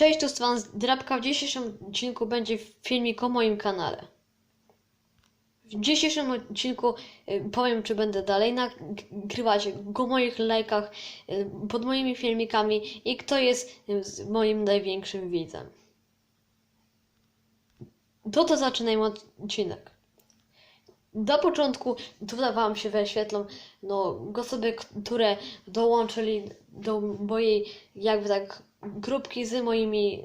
Cześć, tu Stefan Drabka. W dzisiejszym odcinku będzie filmik o moim kanale. W dzisiejszym odcinku y, powiem, czy będę dalej nagrywać o moich lajkach y, pod moimi filmikami i kto jest y, moim największym widzem. To to zaczynajmy odcinek. Do początku tutaj Wam się wyświetlą no, osoby, które dołączyli do mojej jakby tak grupki z moimi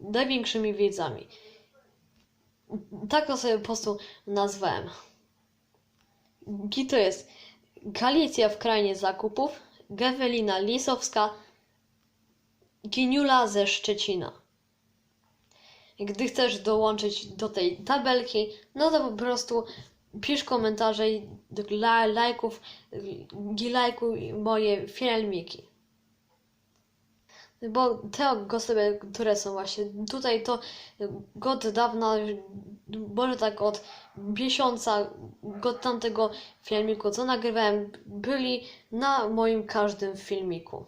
największymi widzami. Tak to sobie po prostu nazwałem. I to jest Galicja w krainie zakupów, Gewelina Lisowska, Giniula ze Szczecina. Gdy chcesz dołączyć do tej tabelki, no to po prostu pisz komentarze i la, lajków, i moje filmiki. Bo te osoby, które są właśnie tutaj, to od dawna, może tak od miesiąca, od tamtego filmiku, co nagrywałem, byli na moim każdym filmiku.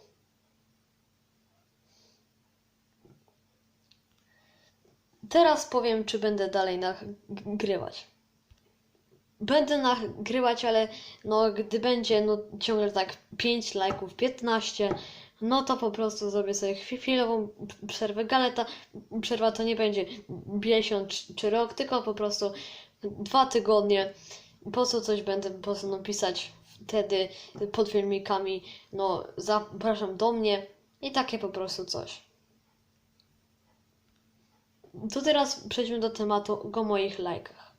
Teraz powiem, czy będę dalej nagrywać. Będę nagrywać, ale no, gdy będzie no, ciągle tak 5 lajków, 15, no to po prostu zrobię sobie chwilową przerwę. Galeta przerwa to nie będzie miesiąc czy rok, tylko po prostu dwa tygodnie. Po co coś będę po prostu no, pisać wtedy pod filmikami, no zapraszam do mnie i takie po prostu coś. To teraz przejdźmy do tematu o moich lajkach.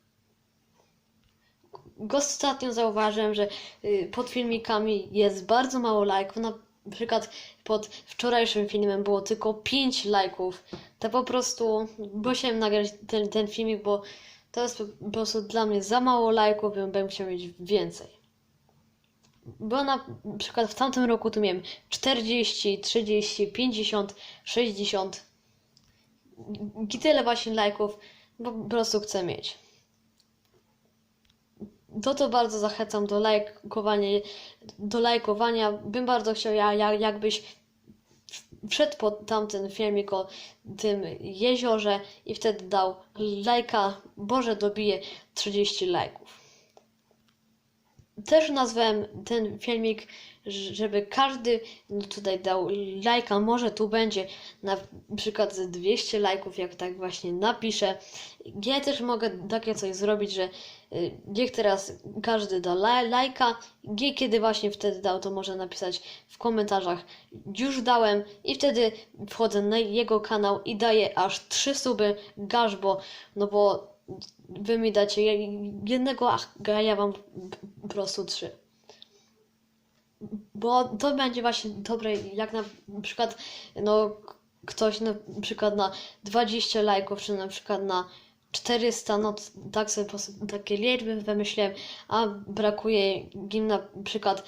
Ostatnio zauważyłem, że y, pod filmikami jest bardzo mało lajków. Na przykład pod wczorajszym filmem było tylko 5 lajków. To po prostu musiałem nagrać ten, ten filmik, bo to jest po prostu dla mnie za mało lajków, bym, bym chciał mieć więcej. Bo na przykład w tamtym roku tu miałem 40, 30, 50, 60 i tyle właśnie lajków, bo po prostu chcę mieć. To to bardzo zachęcam do lajkowania, do lajkowania. Bym bardzo chciał, ja, ja, jakbyś wszedł pod tamten filmik o tym jeziorze i wtedy dał lajka, Boże dobije 30 lajków. Też nazwałem ten filmik, żeby każdy tutaj dał lajka, może tu będzie na przykład ze 200 lajków, jak tak właśnie napiszę. Ja też mogę takie coś zrobić, że y, niech teraz każdy da lajka, kiedy właśnie wtedy dał, to może napisać w komentarzach już dałem i wtedy wchodzę na jego kanał i daję aż 3 suby gaszbo, no bo wy mi dacie jednego, a ja wam po prostu trzy. Bo to będzie właśnie dobre, jak na przykład, no, ktoś na przykład na 20 lajków, czy na przykład na 400, no tak sobie takie liczby wymyśliłem, a brakuje im na przykład,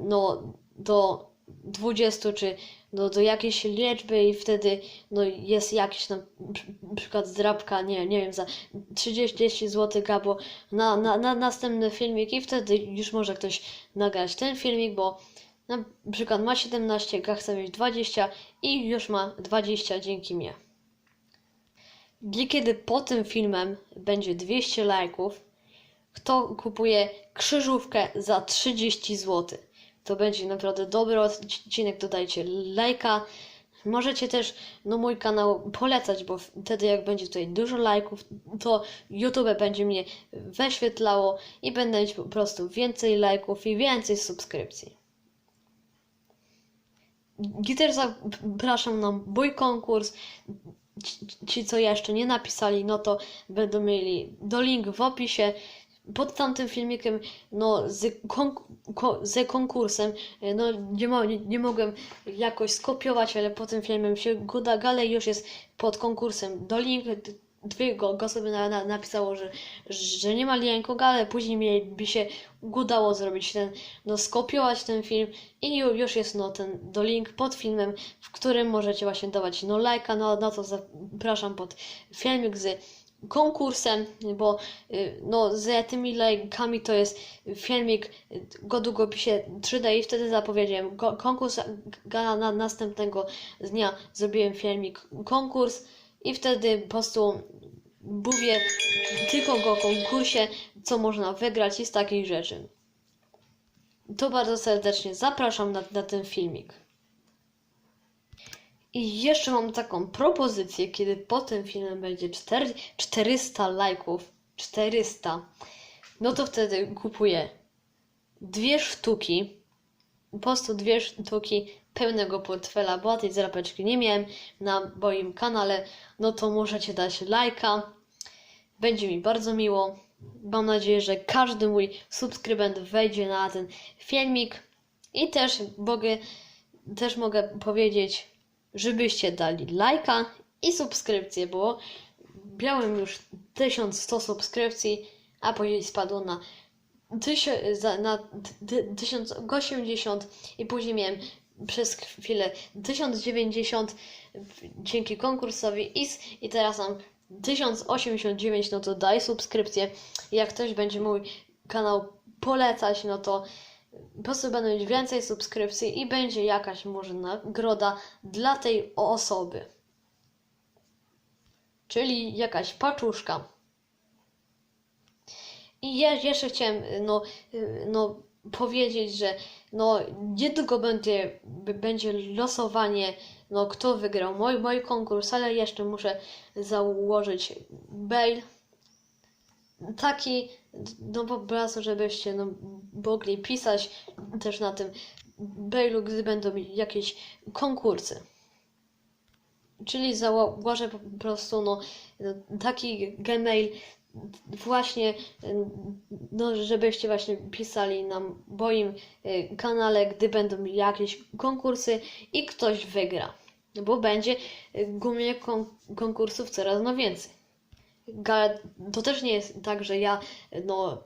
no, do 20 czy do, do jakiejś liczby i wtedy no, jest jakiś na przykład zdrabka, nie, nie wiem, za 30 zł albo na, na, na następny filmik i wtedy już może ktoś nagrać ten filmik, bo na przykład ma 17, a chce mieć 20 i już ma 20 dzięki mnie. I kiedy po tym filmem będzie 200 lajków, kto kupuje krzyżówkę za 30 zł? To będzie naprawdę dobry odcinek, dodajcie lajka. Możecie też no, mój kanał polecać, bo wtedy jak będzie tutaj dużo lajków, to YouTube będzie mnie wyświetlało i będę mieć po prostu więcej lajków i więcej subskrypcji. I też zapraszam na mój konkurs. Ci, co jeszcze nie napisali, no to będą mieli do link w opisie pod tamtym filmikiem, no, z, konk z konkursem, no, nie, mo nie, nie, mogłem jakoś skopiować, ale po tym filmem się Guda Gale już jest pod konkursem. Do link dwie go, go sobie na, na, napisało, że, że nie ma linku, ale później mi by się udało zrobić ten, no, skopiować ten film i już jest, no, ten do link pod filmem, w którym możecie właśnie dawać, no, lajka, no, na to zapraszam pod filmik z konkursem, bo y, no z tymi lajkami to jest filmik go długopisie 3D i wtedy zapowiedziałem go, konkurs, a na następnego dnia zrobiłem filmik konkurs i wtedy po prostu mówię tylko o konkursie, co można wygrać i z takich rzeczy. To bardzo serdecznie zapraszam na, na ten filmik. I jeszcze mam taką propozycję, kiedy po tym filmie będzie 4, 400 lajków, 400, no to wtedy kupuję dwie sztuki, po prostu dwie sztuki pełnego portfela, bo tej zrapeczki nie miałem na moim kanale, no to możecie dać lajka, będzie mi bardzo miło. Mam nadzieję, że każdy mój subskrybent wejdzie na ten filmik i też mogę, też mogę powiedzieć, żebyście dali lajka i subskrypcję, bo miałem już 1100 subskrypcji, a później spadło na, na ty- 1080 i później miałem przez chwilę 1090 dzięki konkursowi i, s- i teraz mam 1089, no to daj subskrypcję. Jak ktoś będzie mój kanał polecać, no to po prostu będę mieć więcej subskrypcji i będzie jakaś może nagroda dla tej osoby. Czyli jakaś paczuszka. I je, jeszcze chciałem no, no, powiedzieć, że no, niedługo będzie, będzie losowanie, no, kto wygrał mój, mój konkurs, ale jeszcze muszę założyć bail taki, no po prostu, żebyście no, mogli pisać też na tym mailu, gdy będą jakieś konkursy. Czyli założę po prostu no, taki gmail właśnie, no, żebyście właśnie pisali na moim y, kanale, gdy będą jakieś konkursy i ktoś wygra. Bo będzie głównie kon- konkursów coraz no więcej. To też nie jest tak, że ja no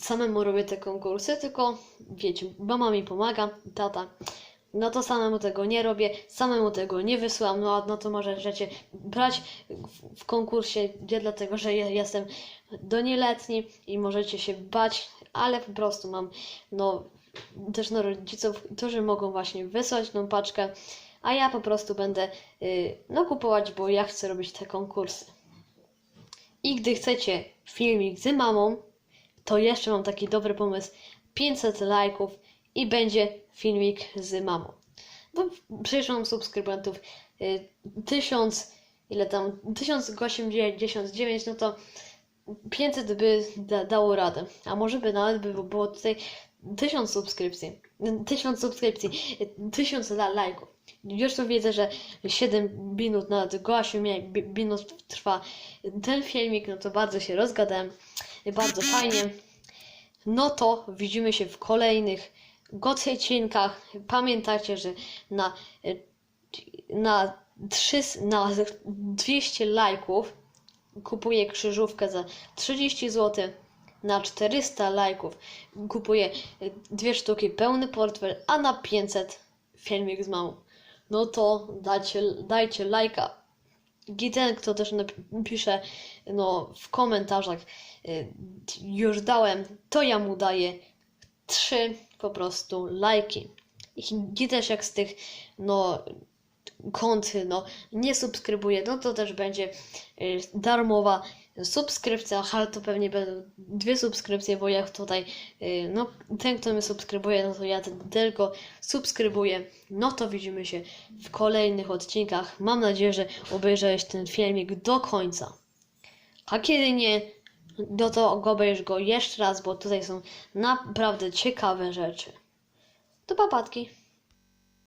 samemu robię te konkursy, tylko wiecie, mama mi pomaga, tata. No to samemu tego nie robię, samemu tego nie wysyłam, no, no to możecie brać w, w konkursie, nie dlatego, że ja jestem do nieletni i możecie się bać, ale po prostu mam no też no, rodziców, którzy mogą właśnie wysłać tą paczkę, a ja po prostu będę y, no kupować, bo ja chcę robić te konkursy. I gdy chcecie filmik z mamą, to jeszcze mam taki dobry pomysł. 500 lajków i będzie filmik z mamą. Bo przecież mam subskrybentów y, 1000, ile tam, 1089, no to 500 by da, dało radę. A może by nawet by było tutaj 1000 subskrypcji. 1000 subskrypcji, 1000 la- lajków. Już tu widzę, że 7 minut nawet go 8 mi- minut trwa ten filmik, no to bardzo się rozgadałem. Bardzo fajnie. No to widzimy się w kolejnych odcinkach. Pamiętajcie, że na, na, 300, na 200 lajków kupuję krzyżówkę za 30 zł. Na 400 lajków kupuję dwie sztuki pełny portfel, a na 500 filmik z mamą. No to dajcie, dajcie lajka. I ten, kto też napisze no, w komentarzach, y, już dałem, to ja mu daję trzy po prostu lajki. I też jak z tych no, kont no, nie subskrybuje, no to też będzie y, darmowa subskrypcja, ale to pewnie będą dwie subskrypcje, bo jak tutaj, y, no ten, kto mnie subskrybuje, no to ja tylko subskrybuję. No to widzimy się w kolejnych odcinkach. Mam nadzieję, że obejrzałeś ten filmik do końca. A kiedy nie, no to obejrz go jeszcze raz, bo tutaj są naprawdę ciekawe rzeczy. To papatki.